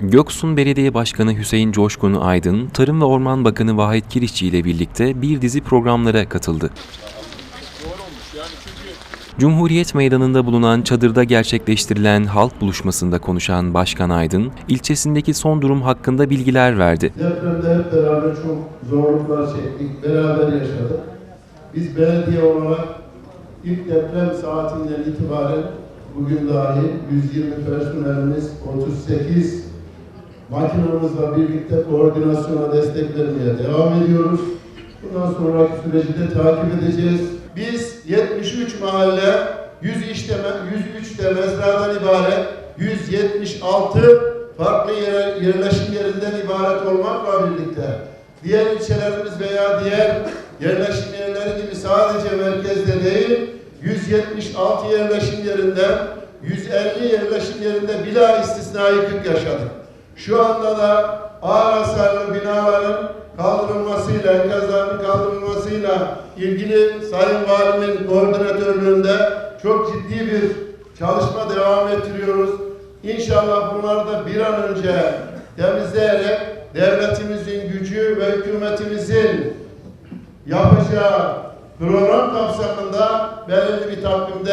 Göksun Belediye Başkanı Hüseyin Coşkun Aydın, Tarım ve Orman Bakanı Vahit Kirişçi ile birlikte bir dizi programlara katıldı. Cumhuriyet Meydanı'nda bulunan çadırda gerçekleştirilen halk buluşmasında konuşan Başkan Aydın, ilçesindeki son durum hakkında bilgiler verdi. Depremde hep beraber çok zorluklar çektik, beraber yaşadık. Biz belediye olarak ilk deprem saatinden itibaren bugün dahi 120 personelimiz, 38 makinamızla birlikte koordinasyona destek vermeye devam ediyoruz. Bundan sonraki süreci de takip edeceğiz. Biz 73 mahalle, 100 işleme, 103 de mezradan ibaret 176 farklı yere, yerleşim yerinden ibaret olmakla birlikte diğer ilçelerimiz veya diğer yerleşim yerleri gibi sadece merkezde değil 176 yerleşim yerinden 150 yerleşim yerinde bila istisna yıkık yaşadık. Şu anda da ağır hasarlı binaların kaldırılmasıyla, enkazların kaldırılmasıyla ilgili Sayın Valimin koordinatörlüğünde çok ciddi bir çalışma devam ettiriyoruz. İnşallah bunları da bir an önce temizleyerek devletimizin gücü ve hükümetimizin yapacağı program kapsamında belirli bir takvimde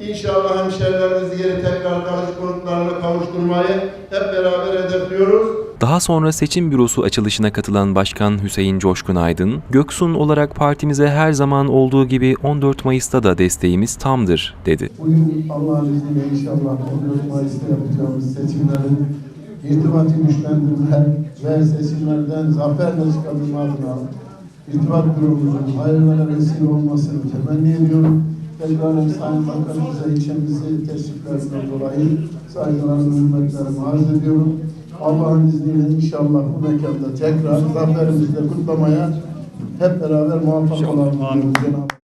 inşallah hemşehrilerimizi geri tekrar kalıcı konutlarına kavuşturmayı hep beraber hedefliyoruz. Daha sonra seçim bürosu açılışına katılan Başkan Hüseyin Coşkun Aydın, Göksun olarak partimize her zaman olduğu gibi 14 Mayıs'ta da desteğimiz tamdır, dedi. Bugün Allah'ın izniyle inşallah 14 Mayıs'ta yapacağımız seçimlerin irtibatı güçlendirme ve seçimlerden zaferle çıkabilme adına irtibat büromuzun hayırlara vesile olmasını temenni ediyorum. Tekrar Sayın Bakanımıza ilçemizi teşriflerinden dolayı saygılarımı, hürmetlerimi arz ediyorum. Allah'ın izniyle inşallah bu mekanda tekrar zaferimizle kutlamaya hep beraber muvaffak olalım. Cenab-ı